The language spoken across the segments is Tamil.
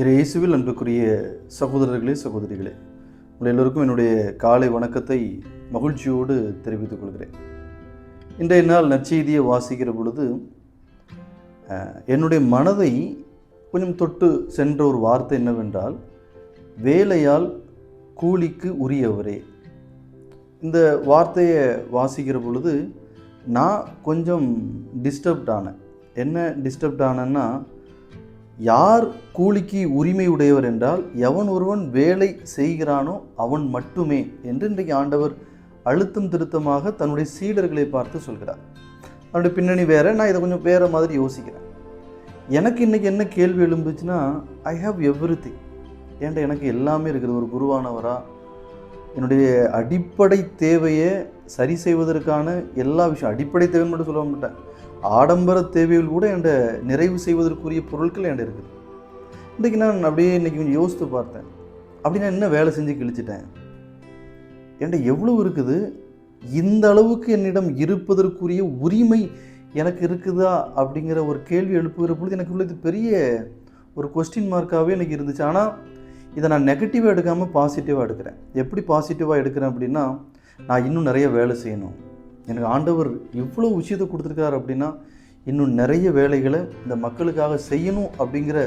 இறையேசுவில் அன்புக்குரிய சகோதரர்களே சகோதரிகளே உங்கள் எல்லோருக்கும் என்னுடைய காலை வணக்கத்தை மகிழ்ச்சியோடு தெரிவித்துக் கொள்கிறேன். இன்றைய நாள் நற்செய்தியை வாசிக்கிற பொழுது என்னுடைய மனதை கொஞ்சம் தொட்டு சென்ற ஒரு வார்த்தை என்னவென்றால் வேலையால் கூலிக்கு உரியவரே. இந்த வார்த்தையை வாசிக்கிற பொழுது நான் கொஞ்சம் டிஸ்டர்ப்ட் ஆனேன். என்ன டிஸ்டர்ப்ட் ஆனேன்னா யார் கூலிக்கு உரிமை உடையவர் என்றால் எவன் ஒருவன் வேலை செய்கிறானோ அவன் மட்டுமே என்று இன்றைக்கு ஆண்டவர் அழுத்தம் திருத்தமாக தன்னுடைய சீடர்களை பார்த்து சொல்கிறார். அவனுடைய பின்னணி வேற நான் இதை கொஞ்சம் வேற மாதிரி யோசிக்கிறேன். எனக்கு இன்னைக்கு என்ன கேள்வி எழும்புச்சுன்னா ஐ ஹாவ் எவ்ரி திங் ஏன்டா எனக்கு எல்லாமே இருக்குது ஒரு குருவானவரா? என்னுடைய அடிப்படை தேவையை சரி செய்வதற்கான எல்லா விஷயம் அடிப்படை தேவைன்னு மட்டும் சொல்ல மாட்டேன். ஆடம்பர தேவைகள் கூட என்கிட்ட நிறைவு செய்வதற்குரிய பொருட்கள் என்கிட்ட இருக்குது. இன்றைக்கி நான் அப்படியே இன்னைக்கு கொஞ்சம் யோசித்து பார்த்தேன். அப்படி நான் என்ன வேலை செஞ்சு கிழிச்சிட்டேன்? என்கிட்ட எவ்வளோ இருக்குது? இந்த அளவுக்கு என்னிடம் இருப்பதற்குரிய உரிமை எனக்கு இருக்குதா? அப்படிங்கிற ஒரு கேள்வி எழுப்புகிற பொழுது எனக்கு உள்ளது பெரிய ஒரு கொஸ்டின் மார்க்காகவே எனக்கு இருந்துச்சு. ஆனால் இதை நான் நெகட்டிவாக எடுக்காமல் பாசிட்டிவாக எடுக்கிறேன். எப்படி பாசிட்டிவாக எடுக்கிறேன் அப்படின்னா நான் இன்னும் நிறைய வேலை செய்யணும். எனக்கு ஆண்டவர் இவ்வளோ விஷயத்தை கொடுத்துருக்காரு அப்படின்னா இன்னும் நிறைய வேலைகளை இந்த மக்களுக்காக செய்யணும் அப்படிங்கிற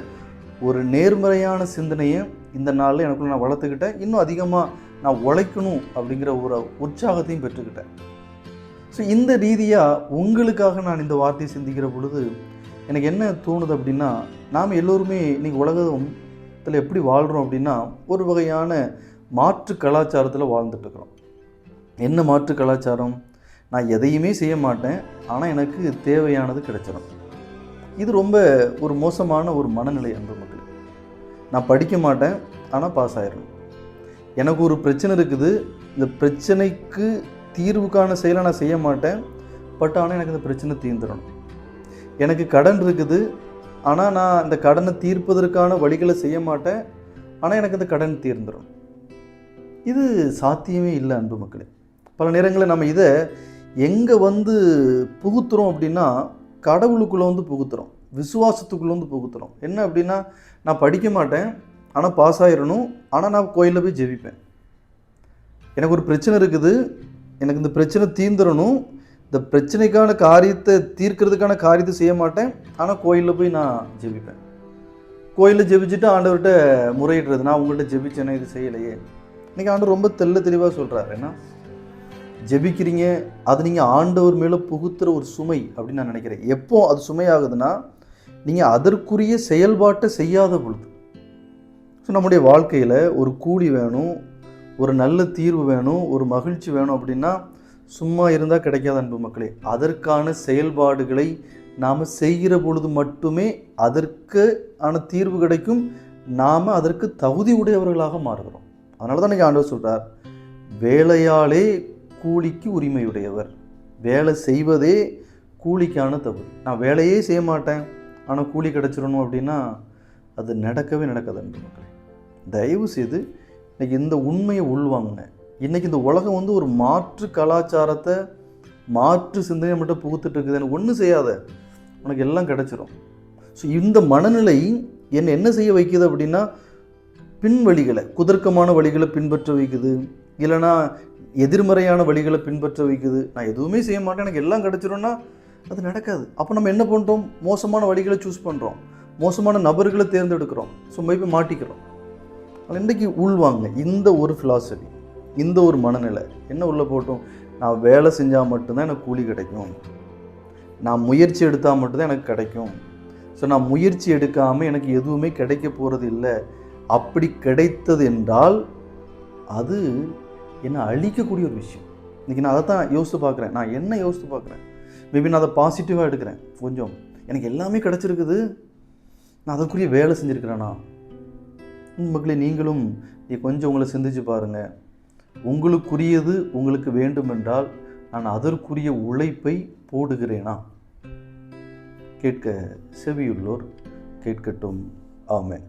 ஒரு நேர்மறையான சிந்தனையை இந்த நாளில் எனக்குள்ள நான் வளர்த்துக்கிட்டேன். இன்னும் அதிகமாக நான் உழைக்கணும் அப்படிங்கிற ஒரு உற்சாகத்தையும் பெற்றுக்கிட்டேன். ஸோ இந்த ரீதியாக உங்களுக்காக நான் இந்த வார்த்தையை சிந்திக்கிற பொழுது எனக்கு என்ன தோணுது அப்படின்னா நாம் எல்லோருமே இன்றைக்கி உலகம் உலகத்தில் எப்படி வாழ்கிறோம் அப்படின்னா ஒரு வகையான மாற்று கலாச்சாரத்தில் வாழ்ந்துட்டுருக்குறோம். என்ன மாற்று கலாச்சாரம்? நான் எதையுமே செய்ய மாட்டேன் ஆனால் எனக்கு தேவையானது கிடைச்சிடும் இது ரொம்ப ஒரு மோசமான ஒரு மனநிலை அன்பு மக்கள். நான் படிக்க மாட்டேன் ஆனால் பாஸ் ஆயிடணும் எனக்கு ஒரு பிரச்சனை இருக்குது. இந்த பிரச்சனைக்கு தீர்வுக்கான செயலை நான் செய்ய மாட்டேன் பட் ஆனால் எனக்கு இந்த பிரச்சனை தீர்ந்துடணும். எனக்கு கடன் இருக்குது ஆனால் நான் இந்த கடனை தீர்ப்பதற்கான வழிகளை செய்ய மாட்டேன். ஆனால் எனக்கு இந்த கடன் தீர்ந்துடும் இது சாத்தியமே இல்லை அன்பு மக்களே. பல நேரங்களில் நம்ம இதை எங்கே வந்து புகுத்துறோம் அப்படின்னா கடவுளுக்குள்ளே வந்து புகுத்துறோம். விசுவாசத்துக்குள்ளே வந்து புகுத்துறோம். என்ன அப்படின்னா நான் படிக்க மாட்டேன் ஆனால் பாஸ் ஆகிடணும் ஆனால் நான் கோயிலில் போய் ஜெபிப்பேன். எனக்கு ஒரு பிரச்சனை இருக்குது. எனக்கு இந்த பிரச்சனை தீர்ந்துடணும் இந்த பிரச்சனைக்கான காரியத்தை தீர்க்கிறதுக்கான காரியத்தை செய்ய மாட்டேன். ஆனால் கோயிலில் போய் நான் ஜெபிப்பேன். கோயிலில் ஜெபிச்சுட்டு ஆண்டவர்கிட்ட முறையிடுறது. நான் உங்கள்கிட்ட ஜெபிச்சேனே இது செய்யலையே. இன்றைக்கி ஆண்டவர் ரொம்ப தெள்ள தெளிவாக சொல்கிறார் ஏன்னா ஜெபிக்கிறீங்க அது நீங்கள் ஆண்டவர் மேலே புகுத்துற ஒரு சுமை அப்படின்னு நான் நினைக்கிறேன். எப்போ அது சுமையாகுதுன்னா நீங்கள் அதற்குரிய செயல்பாட்டை செய்யாத பொழுது. ஸோ நம்முடைய வாழ்க்கையில் ஒரு கூலி வேணும் ஒரு நல்ல தீர்வு வேணும் ஒரு மகிழ்ச்சி வேணும் அப்படின்னா சும்மா இருந்தால் கிடைக்காத அன்பு மக்களே. அதற்கான செயல்பாடுகளை நாம் செய்கிற பொழுது மட்டுமே அதற்கு ஆன தீர்வு கிடைக்கும். நாம் அதற்கு தகுதி உடையவர்களாக மாறுகிறோம். அதனால தான் இன்றைக்கி ஆண்டவர் சொல்கிறார் வேலையாலே கூலிக்கு உரிமையுடையவர். வேலை செய்வதே கூலிக்கான தகுதி. நான் வேலையே செய்ய மாட்டேன். ஆனால் கூலி கிடச்சிடணும் அப்படின்னா அது நடக்கவே நடக்காது அன்பு மக்களே. தயவு செய்து இன்றைக்கி இந்த உண்மையை உள்வாங்க இன்றைக்கி இந்த உலகம் வந்து ஒரு மாற்று கலாச்சாரத்தை மாற்று சிந்தனை மட்டும் புகுத்துட்டு இருக்குது. எனக்கு ஒன்றும் செய்யாத. உனக்கு எல்லாம் கிடச்சிரும். ஸோ இந்த மனநிலை என்னை என்ன செய்ய வைக்குது அப்படின்னா பின் வழிகளை குதர்க்கமான வழிகளை பின்பற்ற வைக்குது. இல்லைனா எதிர்மறையான வழிகளை பின்பற்ற வைக்குது. நான் எதுவுமே செய்ய மாட்டேன். எனக்கு எல்லாம் கிடச்சிரும்னா அது நடக்காது. அப்போ நம்ம என்ன பண்ணுறோம் மோசமான வழிகளை சூஸ் பண்ணுறோம் மோசமான நபர்களை தேர்ந்தெடுக்கிறோம். ஸோ போய் மாட்டிக்கிறோம். இன்றைக்கி உள்வாங்க. இந்த ஒரு ஃபிலாசபி இந்த ஒரு மனநிலை. என்ன உள்ளே போட்டோம்? நான் வேலை செஞ்சால் மட்டும்தான் எனக்கு கூலி கிடைக்கும். நான் முயற்சி எடுத்தால் மட்டும்தான் எனக்கு கிடைக்கும். ஸோ நான் முயற்சி எடுக்காமல் எனக்கு எதுவுமே கிடைக்க போகிறது இல்லை. அப்படி கிடைத்தது என்றால் அது என்னை அழிக்கக்கூடிய ஒரு விஷயம். இன்றைக்கி நான் அதை தான் யோசித்து பார்க்குறேன். நான் என்ன யோசித்து பார்க்குறேன்? மேபி நான் அதை பாசிட்டிவாக எடுக்கிறேன். கொஞ்சம். எனக்கு எல்லாமே கிடச்சிருக்குது. நான் அதற்குரிய வேலை செஞ்சுருக்கிறேனா? மக்களே நீங்களும் நீ கொஞ்சம் உங்களை சிந்திச்சு பாருங்கள் உங்களுக்குரியது உங்களுக்கு வேண்டுமென்றால் நான் அதற்குரிய உழைப்பை போடுகிறேனா? கேட்க செவியுள்ளோர் கேட்கட்டும். ஆமேன்.